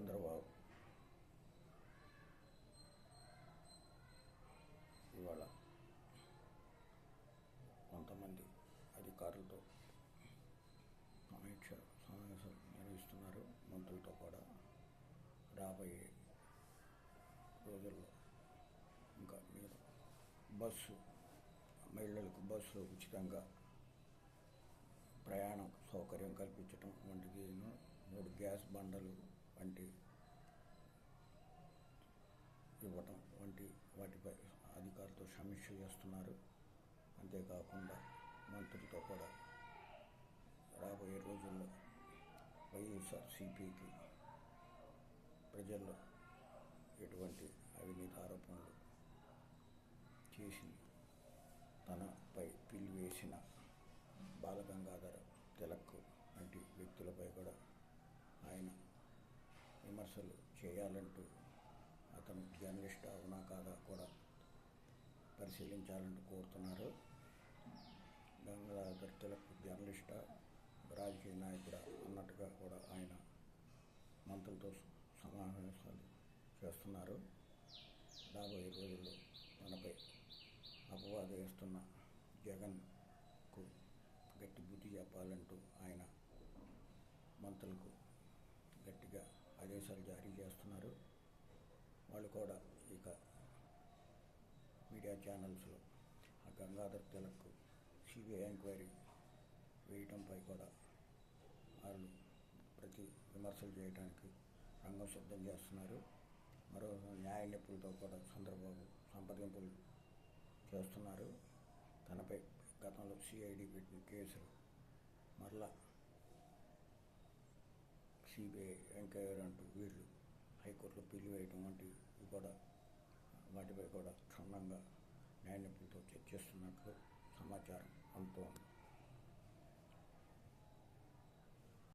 చంద్రబాబు ఇవాళ కొంతమంది అధికారులతో సమీక్ష సమావేశాలు నిర్వహిస్తున్నారు. మంత్రులతో కూడా రాబోయే రోజుల్లో ఇంకా మీరు బస్సు మహిళలకు బస్సు ఉచితంగా ప్రయాణ సౌకర్యం కల్పించటం వంటికి మూడు గ్యాస్ బండలు వంటి ఇవ్వటం వంటి వాటిపై అధికారులతో సమీక్ష చేస్తున్నారు. అంతేకాకుండా మంత్రులతో కూడా రాబోయే రోజుల్లో వైఎస్ఆర్ సిపికి ప్రజల్లో ఎటువంటి అవినీతి ఆరోపణలు చేసి తనపై పిలివేసిన బాలగంగాధర తిలక్ వంటి వ్యక్తులపై కూడా ఆయన విమర్శలు చేయాలంటూ అతను జర్నలిస్ట్ అవునా కాదా కూడా పరిశీలించాలంటూ కోరుతున్నారు. గంగాధర్ తిలక్ జర్నలిస్టా? రాజకీయ నాయకుడా? అన్నట్టుగా కూడా ఆయన మంత్రులతో సమావేశాలు చేస్తున్నారు. రాబోయే రోజుల్లో మనపై అపవాదం వేస్తున్న జగన్కు గట్టి బుద్ధి చెప్పాలంటూ ఆయన మంత్రులకు గట్టిగా ఆదేశాలు జారీ చేస్తున్నారు. వాళ్ళు కూడా ఇక మీడియా ఛానల్స్లో ఆ గంగాధర్ తిలక్ సిబిఐ ఎంక్వైరీ వేయటంపై కూడా వాళ్ళు ప్రతి విమర్శలు చేయడానికి రంగం సిద్ధం చేస్తున్నారు. మరో న్యాయ నిపుణులతో కూడా చంద్రబాబు సంప్రదింపులు చేస్తున్నారు. తనపై గతంలో సిఐడి పెట్టిన కేసులు మరలా సిబిఐ ఎంక్వైరీ అంటూ వీళ్ళు హైకోర్టులో పిలివేయటం వంటివి కూడా వాటిపై కూడా క్షుణ్ణంగా న్యాయనిపుణులతో చర్చిస్తున్నట్లు సమాచారం అందుతోంది.